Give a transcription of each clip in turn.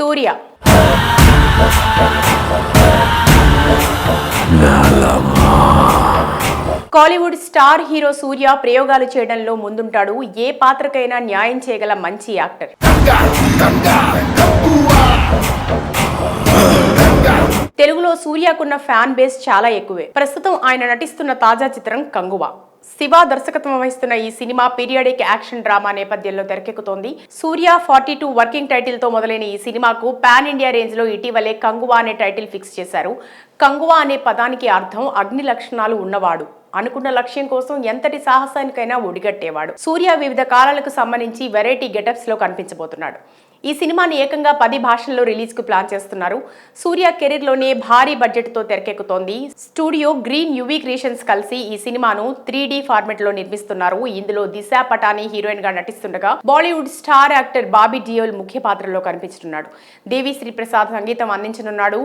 సూర్య. Kollywood star hero Suriya ప్రయోగాలు చేయడంలో ముందుంటాడు. ఏ పాత్రకైనా న్యాయం చేయగల మంచి యాక్టర్. తెలుగులో సూర్యకున్న ఫ్యాన్ బేస్ చాలా ఎక్కువే. ప్రస్తుతం ఆయన నటిస్తున్న తాజా చిత్రం కంగువా. శివ దర్శకత్వం వహిస్తున్న ఈ సినిమా పీరియాడిక్ యాక్షన్ డ్రామా నేపథ్యంలో తెరకెక్కుతోంది. సూర్య ఫార్టీ టూ వర్కింగ్ టైటిల్తో మొదలైన ఈ సినిమాకు పాన్ ఇండియా రేంజ్లో ఇటీవలే కంగువా అనే టైటిల్ ఫిక్స్ చేశారు. కంగువా అనే పదానికి అర్థం అగ్ని లక్షణాలు ఉన్నవాడు. అనుకున్న లక్ష్యం కోసం ఎంతటి సాహసానికైనా ఒడిగట్టేవాడు. సూర్య వివిధ కాలాలకు సంబంధించి వెరైటీ గెటప్స్లో కనిపించబోతున్నాడు. ఈ సినిమాని ఏకంగా పది భాషల్లో రిలీజ్కు ప్లాన్ చేస్తున్నారు. సూర్య కెరీర్లోనే భారీ బడ్జెట్తో తెరకెక్కుతోంది. స్టూడియో గ్రీన్ యువి క్రియేషన్స్ కలిసి ఈ సినిమాను త్రీ డి ఫార్మెట్లో నిర్మిస్తున్నారు. ఇందులో దిశా పటాని హీరోయిన్గా నటిస్తుండగా బాలీవుడ్ స్టార్ యాక్టర్ బాబీ డియోల్ ముఖ్య పాత్రలో కనిపిస్తున్నాడు దేవి శ్రీ ప్రసాద్ సంగీతం అందించనున్నాడు.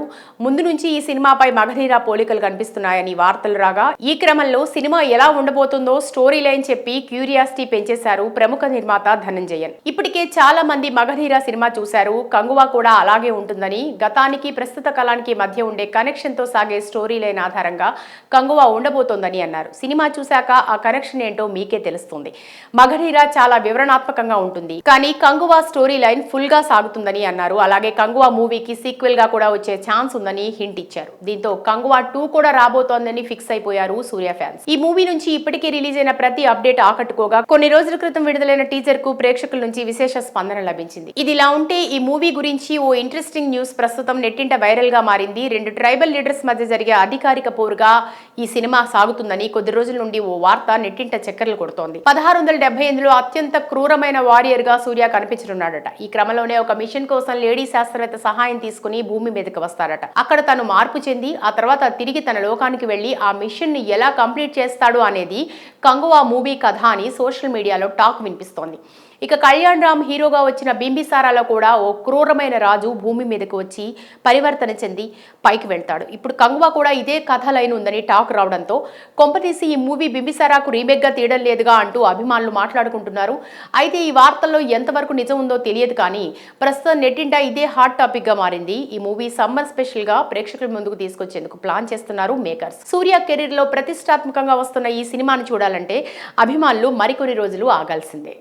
ముందు నుంచి ఈ సినిమాపై మగధీరా పోలికలు కనిపిస్తున్నాయని వార్తలు రాగా ఈ క్రమంలో సినిమా ఎలా ఉండబోతుందో స్టోరీ లైన్ చెప్పి క్యూరియాసిటీ పెంచేశారు ప్రముఖ నిర్మాత ధనంజయన్. ఇప్పటికే చాలా మంది మగధీరా సినిమా చూశారు. కంగువా కూడా అలాగే ఉంటుందని గతానికి ప్రస్తుత కాలానికి మధ్య ఉండే కనెక్షన్తో సాగే స్టోరీ లైన్ ఆధారంగా కంగువా ఉండబోతోందని అన్నారు. సినిమా చూశాక ఆ కనెక్షన్ ఏంటో మీకే తెలుస్తుంది. మగధీరా చాలా వివరణాత్మకంగా ఉంటుంది. కానీ కంగువా స్టోరీ లైన్ ఫుల్గా సాగుతుందని అన్నారు. అలాగే కంగువా మూవీకి సీక్వెల్గా కూడా వచ్చే ఛాన్స్ ఉందని హింట్ ఇచ్చారు. దీంతో కంగువా టూ కూడా రాబోతోందని ఫిక్స్ అయిపోయారు సూర్య ఫ్యాన్స్. ఈ మూవీ నుంచి ఇప్పటికే రిలీజ్ అయిన ప్రతి అప్డేట్ ఆకట్టుకోగా కొన్ని రోజుల క్రితం విడుదలైన టీజర్కు ప్రేక్షకుల నుంచి విశేష స్పందన లభించింది. ఇది ఇలా ఉంటే ఈ మూవీ గురించి ఓ ఇంట్రెస్టింగ్ న్యూస్ ప్రస్తుతం నెట్టింట వైరల్గా మారింది. రెండు ట్రైబల్ లీడర్స్ మధ్య జరిగే అధికారిక పోరుగా ఈ సినిమా సాగుతుందని కొద్ది రోజుల నుండి ఓ వార్త నెట్టింట చక్కర్లు కొడుతోంది. పదహారు వందల డెబ్బై ఎనిమిదిలో అత్యంత క్రూరమైన వారియర్గా సూర్య కనిపించనున్నాడట. ఈ క్రమంలోనే ఒక మిషన్ కోసం లేడీ శాస్త్రవేత్త సహాయం తీసుకుని భూమి మీదకి వస్తాడట అక్కడ తను మార్పు చెంది ఆ తర్వాత తిరిగి తన లోకానికి వెళ్ళి ఆ మిషన్ని ఎలా కంప్లీట్ చేస్తాడు అనేది కంగువా మూవీ కథ అని సోషల్ మీడియాలో టాక్ వినిపిస్తోంది. ఇక కళ్యాణ్ రామ్ హీరోగా వచ్చిన బింబిసారాలో కూడా ఓ క్రూరమైన రాజు భూమి మీదకి వచ్చి పరివర్తన చెంది పైకి వెళ్తాడు. ఇప్పుడు కంగువా కూడా ఇదే కథ లైన్ ఉందని టాక్ రావడంతో కొంపతీసి ఈ మూవీ బింబిసారాకు రీమేక్గా తీయడం లేదుగా అంటూ అభిమానులు మాట్లాడుకుంటున్నారు. అయితే ఈ వార్తల్లో ఎంతవరకు నిజం ఉందో తెలియదు కానీ ప్రస్తుతం నెట్టింట ఇదే హాట్ టాపిక్గా మారింది. ఈ మూవీ సమ్మర్ స్పెషల్గా ప్రేక్షకుల ముందుకు తీసుకొచ్చేందుకు ప్లాన్ చేస్తున్నారు మేకర్స్. సూర్య కెరీర్లో ప్రతిష్టాత్మకంగా వస్తున్న ఈ సినిమాను చూడాలంటే అభిమానులు మరికొన్ని రోజులు ఆగాల్సిందే.